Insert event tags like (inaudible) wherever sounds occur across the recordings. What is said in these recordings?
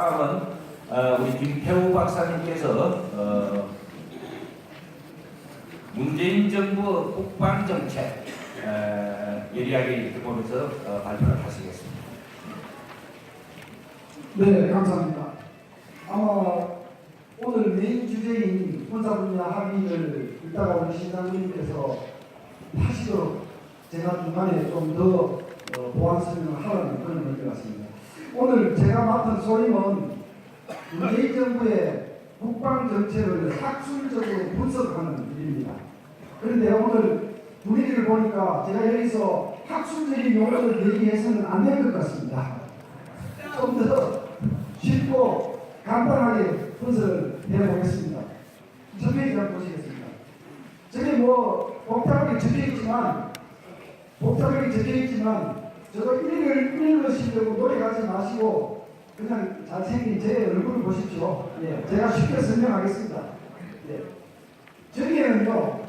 다음은 어, 우리 김태우 박사님께서 어, 문재인 정부 국방 정책 어, 예리하게 보면서 어, 발표를 하시겠습니다. 네, 감사합니다. 아마 오늘 메인 주제인 군사 분야 합의를 이따가 우리 시장님께서 하시도록 제가 중간에 좀 더 보완 설명을 하라는 그런 의미 같습니다. 오늘 제가 맡은 소임은 문재인 정부의 국방 정책을 학술적으로 분석하는 일입니다. 그런데 오늘 분위기를 보니까 제가 여기서 학술적인 용어를 얘기해서는 안 될 것 같습니다. 좀 더 쉽고 간단하게 분석을 해보겠습니다. 첫 페이지를 보시겠습니다. 저게 뭐 복잡하게 적혀 있지만 복잡하게 적혀 있지만 저도 읽을 읽으시려고 노력하지 마시고 그냥 잘생긴 제 얼굴을 보십시오. 예, 제가 쉽게 설명하겠습니다. 예. 저기에는요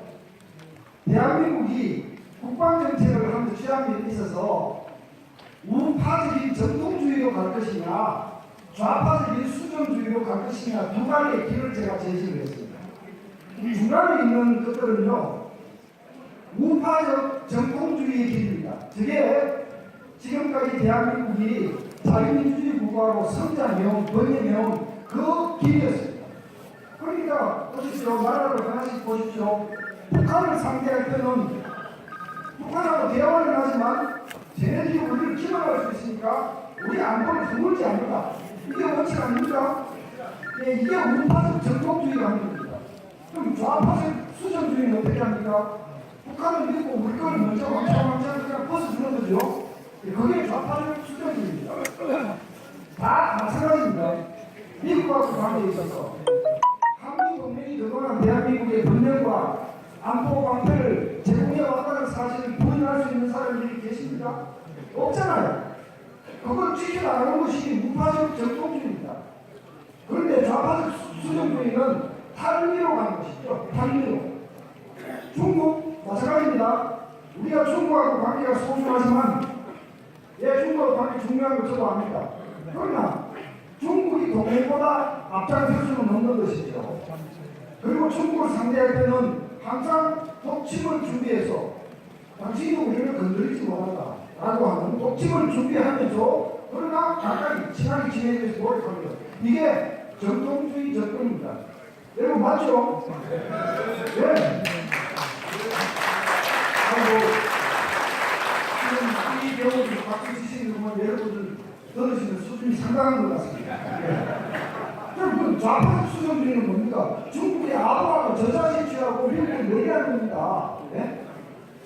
대한민국이 국방 정책을 하는 취향이 있어서 우파적인 전통주의로 갈 것이냐 좌파적인 수정주의로 갈 것이냐 두 가지의 길을 제가 제시를 했습니다. 이 중간에 있는 것들은요 우파적 전통주의의 길입니다. 저게 지금까지 대한민국이 자유민주주의 국가로 성장해온 번영해온 그 길이었습니다. 그러니까 보십시오 나라를 하나씩 보십시오. 북한을 상대할 때는 북한하고 대화를 하지만 쟤네들이 우리를 기만할 수 있으니까 우리 안보를 드물지 않는다. 이게 원칙 아닙니까? 예, 이게 우파적 전통주의가 하는 겁니다. 그럼 좌파적 수정주의는 어떻게 합니까? 북한을 믿고 우리 걸 먼저 왕창왕창 그냥 벗어주는 거죠. 예, 그게 좌파적 수정주의입니다. 다 마찬가지입니다. 미국하고 관계에 있어서 한미동맹이 그동안 대한민국의 번영과 안보 방패를 제공해 왔다는 사실을 부인할 수 있는 사람들이 계십니까? 없잖아요. 그걸 지켜나가는 것이 무파적 전통주의입니다. 그런데 좌파적 수- 수정주의는 탈미로 가는 것이죠. 탈미로. 중국 마찬가지입니다. 우리가 중국하고 관계가 소중하지만 예, 중국하고 관계 중요한 거 저도 압니다. 그러나 중국이 동맹보다 앞장설 수는 없는 것이죠. 그리고 중국을 상대할 때는 항상 독침을 준비해서 당신이 우리를 건드리지 못한다 라고 하는 독침을 준비하면서 그러나 가까이 친하게 지내기 노력합니다. 이게 전통주의 접근입니다. 여러분 맞죠? 네. 아이고 지금 이 배우들 박수 치시는 건 여러분들 들으시는 수준이 상당한 것 같습니다. 예. 그럼 그 좌파 수정주의는 뭡니까? 중국의 아부하고 저자신주의하고 미국을 얘기하는 겁니다. 예?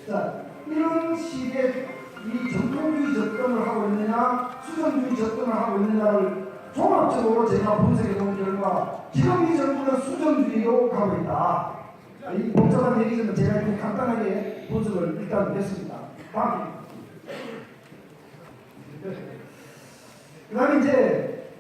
자, 이런 식의 이 전통주의 접근을 하고 있느냐, 수정주의 접근을 하고 있느냐를 종합적으로 제가 분석해 본 결과 지금 이 정부는 수정주의로 가고 있다. 이 복잡한 얘기지만 제가 이렇게 간단하게 분석을 일단 했습니다. 다음. 그 다음에 이제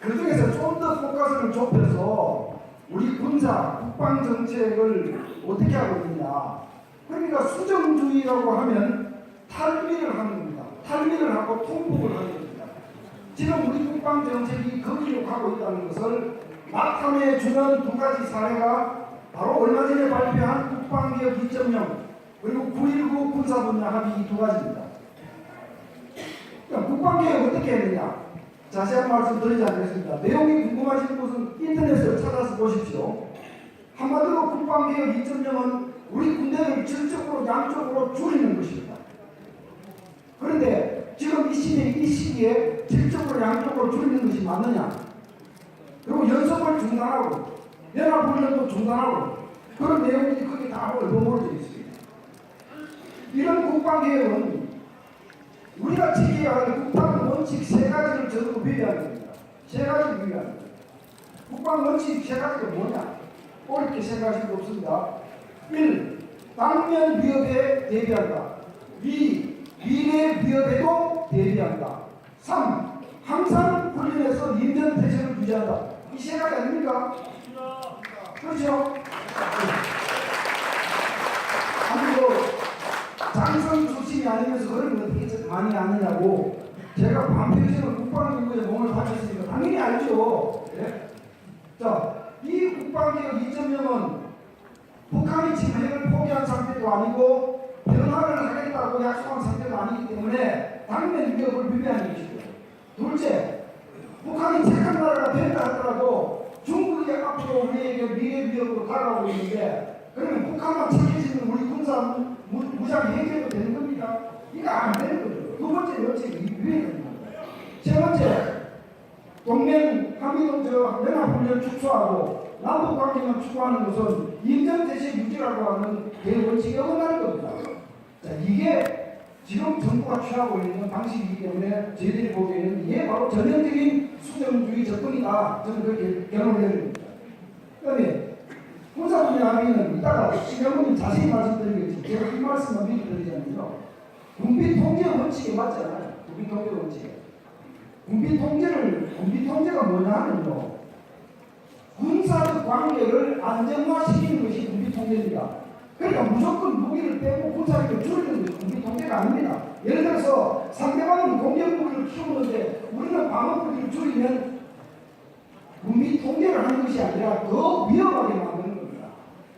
그 중에서 좀 더 포커스를 좁혀서 우리 군사, 국방 정책을 어떻게 하고 있느냐. 그러니까 수정주의라고 하면 탈미를 하는 겁니다. 탈미를 하고 통복을 하는 겁니다. 지금 우리 국방 정책이 거기로 가고 있다는 것을 나타내 주는 두 가지 사례가 바로 얼마 전에 발표한 국방개혁 2.0 그리고 9.19 군사 분야 합의 이 두 가지입니다. 그러니까 국방개혁 어떻게 했느냐? 자세한 말씀 드리지 않겠습니다. 내용이 궁금하신 분은 인터넷을 찾아서 보십시오. 한마디로 국방개혁 2.0은 우리 군대를 질적으로 양쪽으로 줄이는 것입니다. 그런데 지금 이 시기에, 이 시기에 질적으로 양쪽으로 줄이는 것이 맞느냐? 그리고 연습을 중단하고 연합훈련도 중단하고 그런 내용들이 거기 다 얼버무려 있습니다. 이런 국방개혁은 우리가 지켜야 할 국방 원칙 세 가지를 적어도 배워야 됩니다. 세 가지를 배워야 됩니다. 국방 원칙 세 가지가 뭐냐? 어렵게 생각하실 거 없습니다. 1. 당면 위협에 대비한다. 2. 미래 위협에도 대비한다. 3. 항상 훈련해서 인전 태세를 유지한다. 이 세 가지 아닙니까? 그렇죠? 아니 뭐 장성 출신이 아니면서 그런 걸 많이 아느냐고 제가 반평생을 국방연구에 몸을 바쳤으니까 당연히 알죠. 예? 자, 이 국방개혁 2.0은 북한이 지금 핵을 포기한 상태도 아니고 변화를 하겠다고 약속한 상태도 아니기 때문에 당면 위협을 비비하는 것이고 둘째, 북한이 착한 나라가 된다 하더라도 중국이 앞으로 우리에게 미래 위협으로 다가오고 있는데 그러면 북한만 착해지면 우리 군사 무장 해제도 되는 겁니까? 이거 안 되는 거죠. 두 번째 원칙이 유행입니다. 세 번째, 동맹 한미동저 연합훈련 축소하고 남북 관계만 추구하는 것은 임전대시 유지라고 하는 대원칙에 어긋나는 겁니다. 자, 이게 지금 정부가 취하고 있는 방식이기 때문에 저희들이 보기에는 이게 바로 전형적인 수정주의 접근이다. 저는 그렇게 결론을 내립니다. 그 군사분야 합의는 이따가 신영훈님 자세히 말씀드리겠지만 제가 한 말씀만 드리자면요. 군비 통제 원칙에 맞잖아요. 군비 통제 원칙에. 군비 통제를 군비 통제가 뭐냐 하면요. 군사적 관계를 안정화시키는 것이 군비 통제입니다. 그러니까 무조건 무기를 빼고 군사력을 줄이는 것이 군비 통제가 아닙니다. 예를 들어서 상대방은 공격 무기를 키우는데 우리는 방어 무기를 줄이면 군비 통제를 하는 것이 아니라 더 위험하게 만드는 겁니다.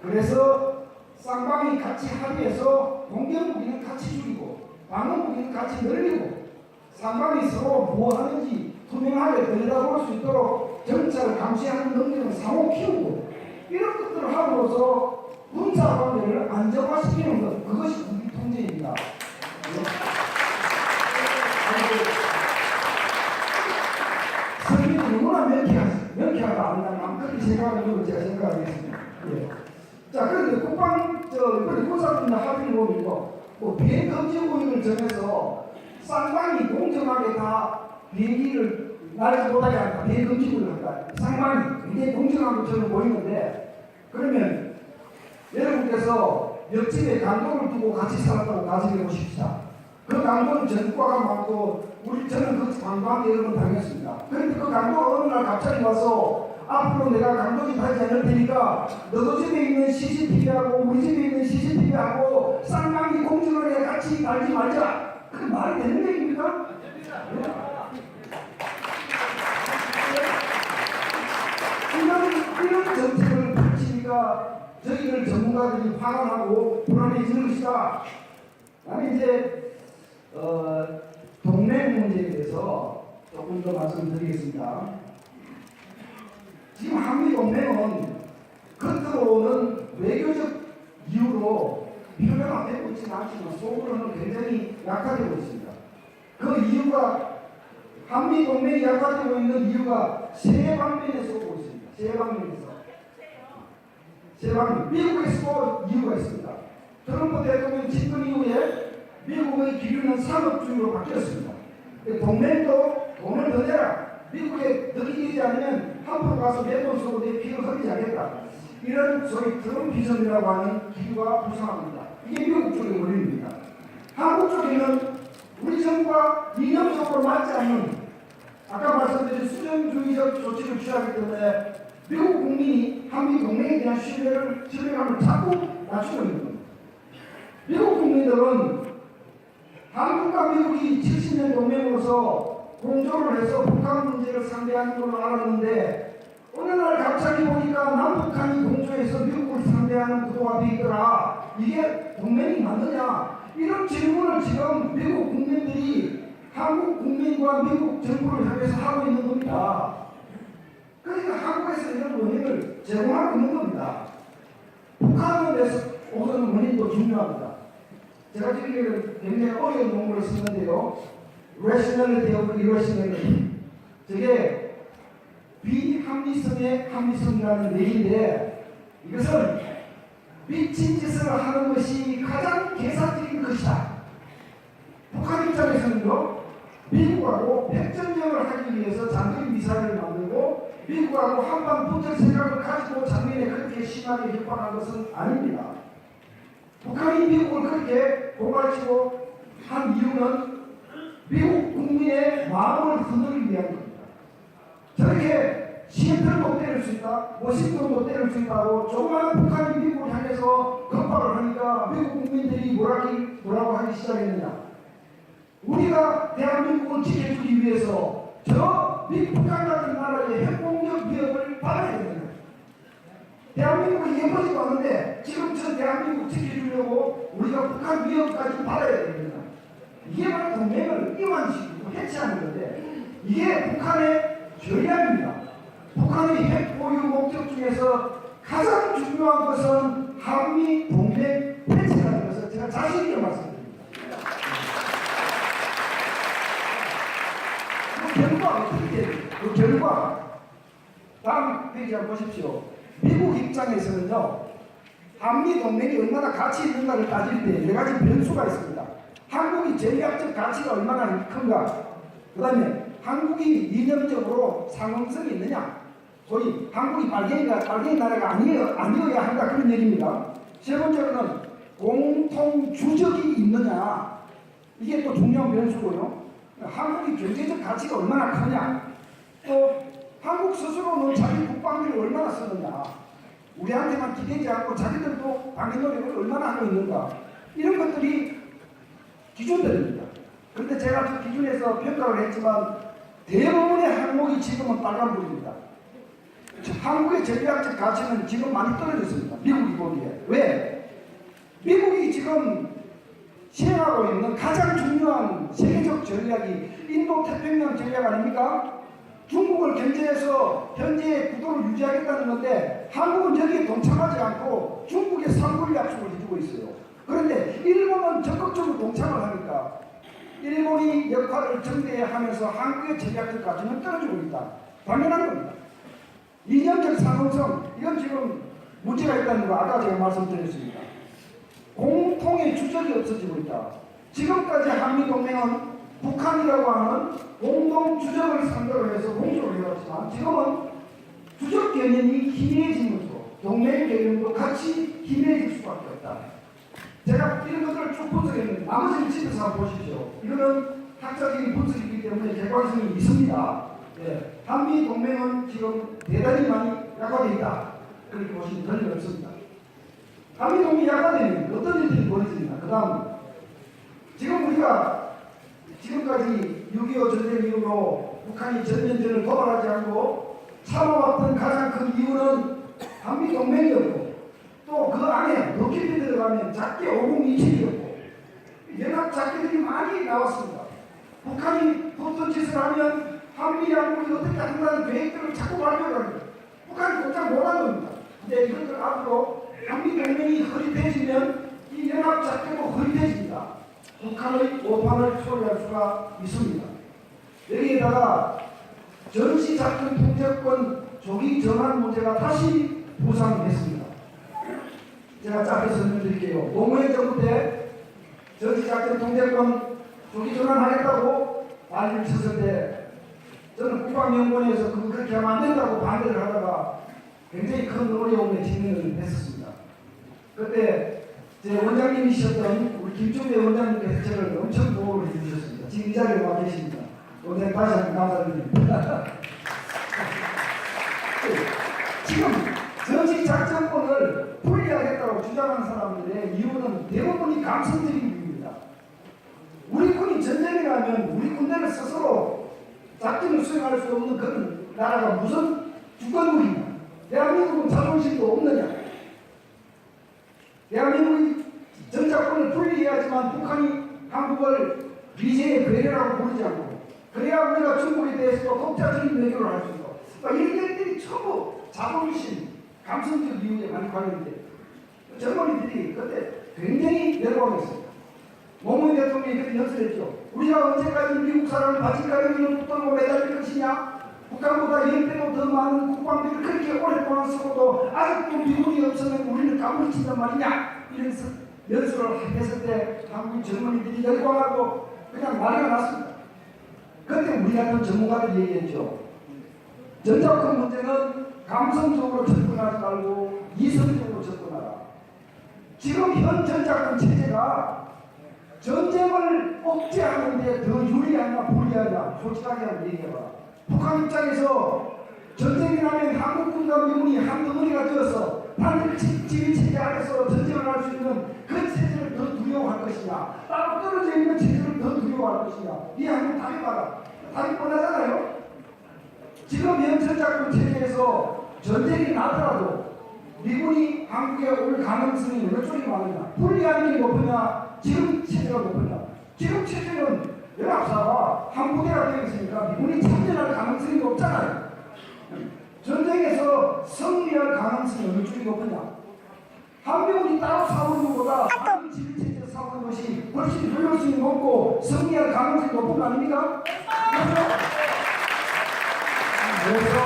그래서 쌍방이 같이 합의해서 공격 무기는 같이 줄이고 무기는 같이 늘리고 상방이 서로 뭐 하는지 투명하게 들여다볼 수 있도록 정찰을 감시하는 능력을 상호 키우고 이런 것들을 함으로써 군사 관계를 안정화시키는 것 그것이 국민 통제입니다. 설명이 너무나 명쾌하, 명쾌하다 아니냐 그렇게 생각하는 걸 제가 생각하겠습니다. 예. 자 그런데 국방 저 군사분야 합의를 보면 뭐 비행금지 구역을 정해서 쌍방이 공정하게 다 비행기를 날지 못하게 한다. 비행금지 구역을 한다. 쌍방이 굉장히 공정한 것처럼 보이는데 그러면 여러분께서 옆집에 강도를 두고 같이 살았다고 가정해 보십시다. 그 강도는 전과가 많고 우리 저는 그 강도한테 여러 번 당했습니다. 그런데 그 강도가 어느 날 갑자기 와서 앞으로 내가 강도짓 하지 않을 테니까 너도 집에 있는 CCTV하고 우리 집에 있는 CCTV하고 쌍방이 공정하게 같이 날지 말자. 그 말이 되는 얘기입니까? 이런, 이런 정책을 펼치니까 저희들 전문가들이 화가 나고 불안해지는 것이다. 다음에 이제 어, 동맹 문제에 대해서 조금 더 말씀드리겠습니다. 지금 한미 동맹은 겉으로는 외교적 이유로 표현화 되고 있지는 않지만 속으로는 굉장히 약화되고 있습니다. 그 이유가 한미 동맹이 약화되고 있는 이유가 세 방면에서 오고 있습니다. 세 방면에서. 세 방면. 미국에서도 이유가 있습니다. 트럼프 대통령 집권 이후에 미국의 기류는 산업주의로 바뀌었습니다. 동맹도 돈을 더 내라. 미국에 느끼지 않으면 한풀 가서 내 돈 쓰고 내 피를 흘리지 않겠다. 이런 소위 트럼피즘이라고 하는 기류가 부상합니다. 이게 미국 쪽의 원리입니다. 한국 쪽에는 우리 정부가 이념적으로 맞지 않는 아까 말씀드린 수정주의적 조치를 취하기 때문에 미국 국민이 한미 동맹에 대한 신뢰를 신뢰감을 자꾸 낮추고 있는 겁니다. 미국 국민들은 한국과 미국이 70년 동맹으로서 공조를 해서 북한 문제를 상대하는 걸로 알았는데 어느 날 갑자기 보니까 남북한이 공조해서 미국을 상대하는 구도가 되어 있더라. 이게 동맹이 맞느냐? 이런 질문을 지금 미국 국민들이 한국 국민과 미국 정부를 향해서 하고 있는 겁니다. 그러니까 한국에서 이런 원인을 제공하고 있는 겁니다. 북한에 대해서 오는 원인도 중요합니다. 제가 지금 굉장히 어려운 용어를 쓰는데요. Rationality of irrationality. 저게 비합리성의 합리성이라는 얘기인데 이것은 미친 짓을 하는 것이 가장 계산적인 것이다. 북한 입장에서는요, 미국하고 핵전쟁을 하기 위해서 장거리 미사일을 만들고 미국하고 한방 붙을 생각을 가지고 작년에 그렇게 심하게 협박한 것은 아닙니다. 북한이 미국을 그렇게 고발치고 한 이유는 미국 국민의 마음을 흔들기 위한 겁니다. 저렇게 시애틀도 때릴 수 있다, 워싱턴도 때릴 수 있다고 조그마한 북한이 미국을 향해서 급발을 하니까 미국 국민들이 뭐라기, 뭐라고 하기 시작했느냐. 우리가 대한민국을 지켜주기 위해서 저 북한 같은 나라의 핵공격 위협을 받아야 됩니다. 대한민국이 예뻐지고 왔는데 지금 저 대한민국 지켜주려고 우리가 북한 위협까지 받아야 됩니다. 이게 바로 동맹을 이완시키고 해체하는 건데 이게 북한의 전략입니다. 북한의 핵 보유 목적 중에서 가장 중요한 것은 한미 동맹 해체라는 것을 제가 자신 있게 말씀드립니다. 그 결과 어떻게? 그 결과 다음 페이지 한번 보십시오. 미국 입장에서는요, 한미 동맹이 얼마나 가치 있는가를 따질 때 여러 가지 변수가 있습니다. 한국이 전략적 가치가 얼마나 큰가, 그 다음에 한국이 이념적으로 상응성이 있느냐, 소위 한국이 빨갱이가 빨갱이 나라가 아니어, 아니어야 한다 그런 얘기입니다. 세 번째로는 공통 주적이 있느냐, 이게 또 중요한 변수고요. 한국이 경제적 가치가 얼마나 크냐, 또 한국 스스로는 자기 국방비를 얼마나 쓰느냐, 우리한테만 기대지 않고 자기들도 방위 노력을 얼마나 하고 있는가, 이런 것들이 기준들입니다. 그런데 제가 그 기준에서 평가를 했지만 대부분의 항목이 지금은 빨간불입니다. 한국의 전략적 가치는 지금 많이 떨어졌습니다. 미국이 보기에. 왜? 미국이 지금 시행하고 있는 가장 중요한 세계적 전략이 인도 태평양 전략 아닙니까? 중국을 견제해서 현재의 구도를 유지하겠다는 건데 한국은 여기에 동참하지 않고 중국의 상불 약속을 해주고 있어요. 그런데 일본은 적극적으로 동참을 하니까 일본이 역할을 정대하면서 한국의 전략적 가치는 떨어지고 있다. 당연한 겁니다. 이념적 상응성 이건 지금 문제가 있다는 거 아까 제가 말씀드렸습니다. 공통의 주적이 없어지고 있다. 지금까지 한미동맹은 북한이라고 하는 공동 주적을 상대로 해서 공조를 해왔지만 지금은 주적 개념이 희미해지면서 동맹 개념도 같이 희미해질 수밖에 없다. 제가 이런 것들을 쭉 분석했는데 나머지는 집에서 한번 보십시오. 이거는 학자적인 분석이기 때문에 객관성이 있습니다. 예, 한미 동맹은 지금 대단히 많이 약화되어 있다. 그렇게 보시면 전혀 없습니다. 한미 동맹이 약화되면 어떤 일들이 벌어집니까? 그 다음 지금 우리가 지금까지 6.25 전쟁 이후로 북한이 전면전을 도발하지 않고 참아왔던 가장 큰 이유는 한미 동맹이었고 또 그 안에 높이 들어가면 작게 5027이었고 연합 작게들이 많이 나왔습니다. 북한이 어떤 짓을 하면 한미 양국이 어떻게 한다는 계획들을 자꾸 발표합니다. 북한이 꼼짝 못한 겁니다. 근데 이것들 앞으로 한미 동맹이 흐릿해지면 이 연합 작게도 흐릿해집니다. 북한의 오판을 초래할 수가 있습니다. 여기에다가 전시 작전 통제권 조기 전환 문제가 다시 부상했습니다. 제가 짧게 설명드릴게요. 노무현 정부 때 전시작전 통제권 조기 전환하겠다고 난리를 쳤을 때 저는 국방연구원에서 그거 그렇게 하면 안 된다고 반대를 하다가 굉장히 큰 어려움에 직면을 했었습니다. 그때 제 원장님이셨던 우리 김종대 원장님께서 저를 엄청 보호를 해주셨습니다. 지금 이 자리에 와 계십니다. 원장님 다시 한번 감사드립니다. (laughs) 지금 전시 작전권을 분리하겠다고 주장하는 사람들의 이유는 대부분이 감성적인 이유입니다. 우리 군이 전쟁에 가면 우리 군대를 스스로 작전을 수행할 수 없는 그런 나라가 무슨 주권국이냐? 대한민국은 자존심도 없느냐? 대한민국이 전작권을 분리해야지만 북한이 한국을 미제의 괴뢰라고 부르지 않고 그래야 우리가 중국에 대해서도 독자적인 외교를 할 수 있고 그러니까 이런 것들이 전부 자존심, 감성적 이유에 많이 관련돼 젊은이들이 그때 굉장히 내려가겠습니다. 노무현 대통령이 그때 연설했죠. 우리가 언제까지 미국 사람을 바지가랑이를 붙들고 매달릴 것이냐? 북한보다 10배도 더 많은 국방비를 그렇게 오랫동안 쓰고도 아직도 미군이 없으면 우리는 가물친단 말이냐? 이런 서- 연설을 했을 때 한국 젊은이들이 열광하고 그냥 난리가 났습니다. 그때 우리 같은 전문가들이 얘기했죠. 전작권 문제는 감성적으로 접근하지 말고 이성적으로. 지금 현 전작권 체제가 전쟁을 억제하는데 더 유리하냐 불리하냐 솔직하게 한번 얘기해봐. 북한 입장에서 전쟁이 나면 한국군과 미군이 한 덩어리가 되어서 단일 지휘 체제 안에서 전쟁을 할 수 있는 그 체제를 더 두려워할 것이냐 따로 떨어져 있는 체제를 더 두려워할 것이냐 이 한번 답이 봐라. 답이 뻔하잖아요. 지금 현 전작권 체제에서 전쟁이 나더라도 미군이 한국에 올 가능성이 어느 쪽이 많으냐? 불리한 게 높으냐? 지금 체제가 높으냐? 지금 체제는 연합사가 한 부대가 되어 있으니까 미군이 참전할 가능성이 높잖아요. 전쟁에서 승리할 가능성이 어느 쪽이 높으냐? 한미군이 따로 싸우는 것보다 한미 지휘체제 싸우는 것이 훨씬 효율성이 높고 승리할 가능성이 높은 거 아닙니까? 그렇죠?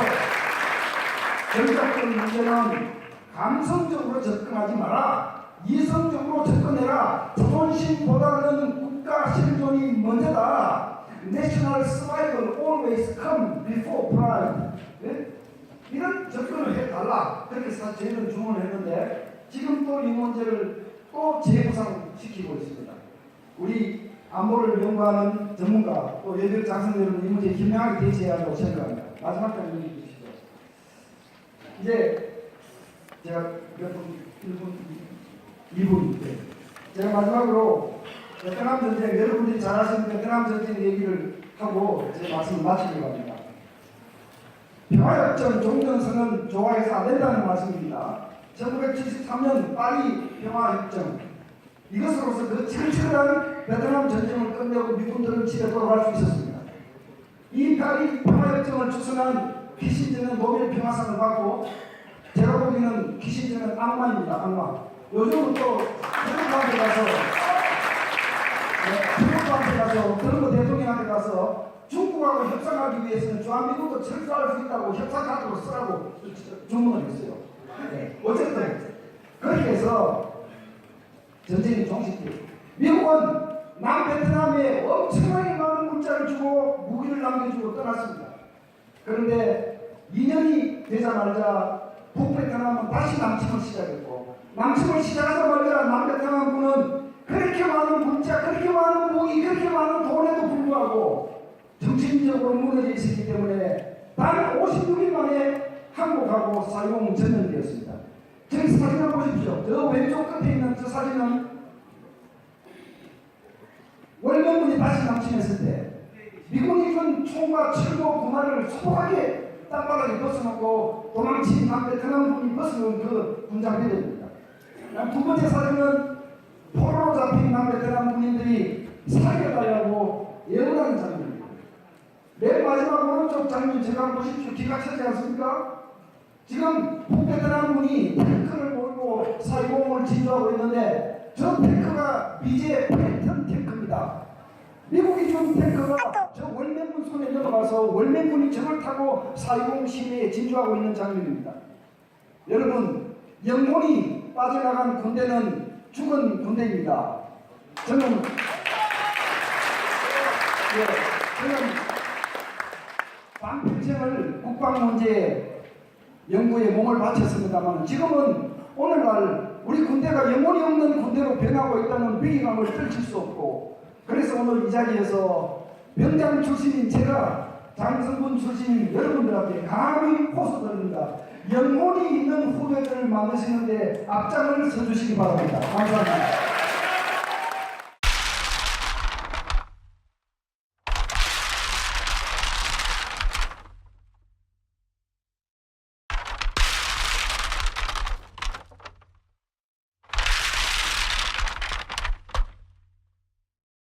그래서 전략적 문제는 감성적으로 접근하지 마라. 이성적으로 접근해라. 자존심보다는 국가 생존이 먼저다. National survival always come before pride. 예? 이런 접근을 해달라. 그렇게 사실 저희는 주문을 했는데 지금 또 이 문제를 또 재구상시키고 있습니다. 우리 안보를 연구하는 전문가 또 예비역 장성들은 이 문제에 현명하게 대처해야 한다고 생각합니다. 마지막까지 얘기해 주시죠. 이제 제가 몇 분, 1분, 2분인데 제가 마지막으로 베트남 전쟁 여러분들이 잘 아시는 베트남 전쟁 얘기를 하고 제 말씀을 마치려고 합니다. 평화협정 종전선언 좋아해서 안 된다는 말씀입니다. 1973년 파리 평화협정 이것으로서 그 치열한 베트남 전쟁을 끝내고 미군들은 집에 돌아갈 수 있었습니다. 이 파리 평화협정을 추진한 키신저는 노벨 평화상을 받고 제가 보기에는 키신저는 악마입니다. 악마. 요즘은 또 트럼프한테 가서 네, 트럼프한테 가서 트럼프 대통령한테 가서 중국하고 협상하기 위해서는 주한미군도 철수할 수 있다고 협상카드로 쓰라고 주문을 했어요. 네. 어쨌든 그렇게 해서 전쟁이 종식돼요. 미국은 남베트남에 엄청나게 많은 물자를 주고 무기를 남겨주고 떠났습니다. 그런데 2년이 되자마자 북베트남은 다시 남침을 시작했고 남침을 시작하자마자 남베트남군은 그렇게 많은 물자, 그렇게 많은 무기, 그렇게 많은 돈에도 불구하고 정신적으로 무너져 있었기 때문에 단 56일 만에 항복하고 사용 전면되었습니다. 저기 사진을 보십시오. 저 왼쪽 끝에 있는 저 사진은 월명군이 다시 남침했을 때 미군이 준 총과 철로 군화를 소복하게 땅바닥에 벗어놓고 도망친 남베트남군이 벗어놓은 그 군장비들입니다. 두 번째 사진은 포로로 잡힌 남베트남 군인들이 살려달라고 예언하는 장면입니다. 맨 마지막 오른쪽 장면 제가 보십시오. 기가 차지 않습니까? 지금 북베트남 군이 탱크를 몰고 사이공을 진주하고 있는데 저 탱크가 미제 패턴 탱크입니다. 미국이 준 탱크가 저 월맹군 손에 넘어가서 월맹군이 저걸 타고 사이공 시내에 진주하고 있는 장면입니다. 여러분 영혼이 빠져나간 군대는 죽은 군대입니다. 저는 예, 저는 반평생을 국방 문제에 연구에 몸을 바쳤습니다만 지금은 오늘날 우리 군대가 영혼이 없는 군대로 변하고 있다는 위기감을 떨칠 수 없고 그래서 오늘 이 자리에서 병장 출신인 제가 장성군 출신인 여러분들한테 감히 호소드립니다. 영혼이 있는 후배들을 만드시는데 앞장을 서주시기 바랍니다. 감사합니다.